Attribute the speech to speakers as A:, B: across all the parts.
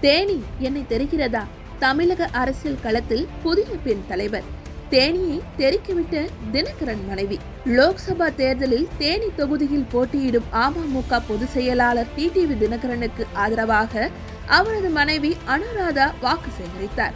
A: தேனி என்னை தெரிகிறதா? தமிழக அரசியல் களத்தில் புதிய பெண் தலைவர். தேனியை தெரிக்கிவிட்ட தினகரன் மனைவி. லோக்சபா தேர்தலில் தேனி தொகுதியில் போட்டியிடும் அமமுக பொதுச் செயலாளர் டிடிவி தினகரனுக்கு ஆதரவாக அவரது மனைவி அனுராதா வாக்கு சேகரித்தார்.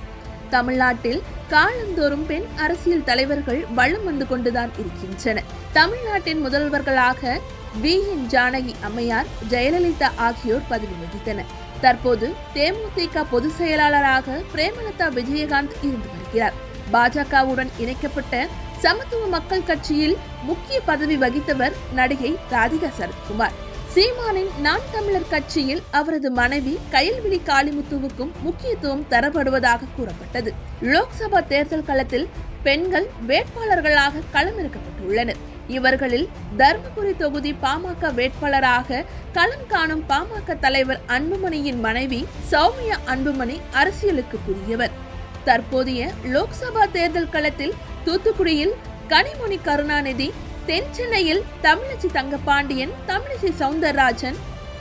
A: தமிழ்நாட்டில் காலந்தோறும் பெண் அரசியல் தலைவர்கள் வளம் வந்து கொண்டுதான் இருக்கின்றனர் தமிழ்நாட்டின் முதல்வர்களாக வி. என். ஜானகி அம்மையார் ஜெயலலிதா ஆகியோர் பதவி வகித்தனர். தற்போது தேமுதிக பொதுச் செயலாளராக பிரேமலதா விஜயகாந்த் இருந்து வருகிறார். பாஜகவுடன் இணைக்கப்பட்ட சமத்துவ மக்கள் கட்சியில் முக்கிய பதவி வகித்தவர் நடிகை ராதிகா சரத்குமார். சீமானின் நான் தமிழர் கட்சியில் அவரது மனைவி கயல்விழி காளிமுத்துவுக்கும் முக்கியத்துவம் தரப்படுவதாக கூறப்பட்டது. லோக்சபா தேர்தல் களத்தில் பெண்கள் வேட்பாளர்களாக களமிறக்கப்பட்டுள்ளனர். இவர்களில் தர்மபுரி தொகுதி பாமக வேட்பாளராக களம் காணும் பாமக தலைவர் அன்புமணியின் மனைவி சௌமியா அன்புமணி அரசியலுக்கு புதியவர் தற்போதைய லோக்சபா தேர்தல் களத்தில் தூத்துக்குடியில் கனிமொழி கருணாநிதி தென் சென்னையில் தமிழச்சி தங்கபாண்டியன் தமிழிசை சவுந்தரராஜன்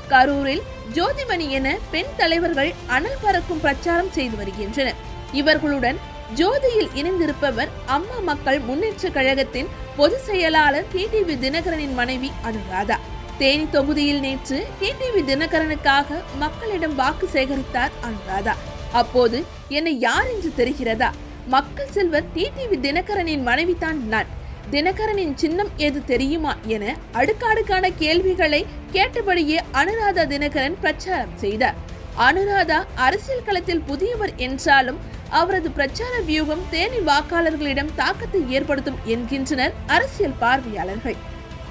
A: கரூரில் ஜோதிமணி என பெண் தலைவர்கள் அனல் பறக்கும் பிரச்சாரம் செய்து வருகின்றனர். இவர்களுடன் ஜோதியில் இணைந்திருப்பவர் அம்மா மக்கள் முன்னேற்ற கழகத்தின் பொதுச் செயலாளர் டிடிவி தினகரனின் மனைவி அனுராதா. தேனி தொகுதியில் நேற்று டிடிவி தினகரனுக்காக மக்களிடம் வாக்கு சேகரித்தார் அனுராதா. அப்போது என்னை யார் என்று தெரிகிறதா? மக்கள் செல்வர் டிடிவி தினகரனின் மனைவிதான் நான். தினகரனின் சின்னம் எது தெரியுமா என அடுக்காடுக்கான கேள்விகளை கேட்டபடியே அனுராதா தினகரன் பிரச்சாரம் செய்தார். அனுராதா அரசியல் களத்தில் புதியவர் என்றாலும் அவரது பிரச்சார வியூகம் தேனி வாக்காளர்களிடம் தாக்கத்தை ஏற்படுத்தும் என்கின்றனர் அரசியல் பார்வையாளர்கள்.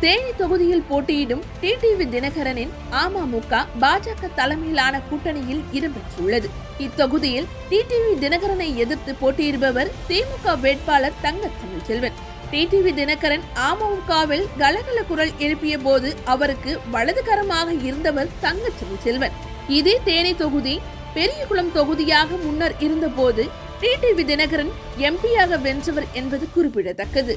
A: தேனி தொகுதியில் போட்டியிடும் டிடிவி தினகரனின் அமமுக பாஜக தலைமையிலான கூட்டணியில் இடம்பெற்றுள்ளது. இத்தொகுதியில் டிடிவி தினகரனை எதிர்த்து போட்டியிடுபவர் திமுக வேட்பாளர் தங்க தமிழ்ச்செல்வன் டிடிவி தினகரன் அமமுகவில் கலகல குரல் எழுப்பிய போது அவருக்கு வலதுகரமாக இருந்தவர் தங்க தமிழ்ச்செல்வன் இதே தேனி தொகுதி பெரியகுளம் தொகுதியாக முன்னர் இருந்தபோது டிடிவி தினகரன் எம்பியாக வென்றவர் என்பது குறிப்பிடத்தக்கது.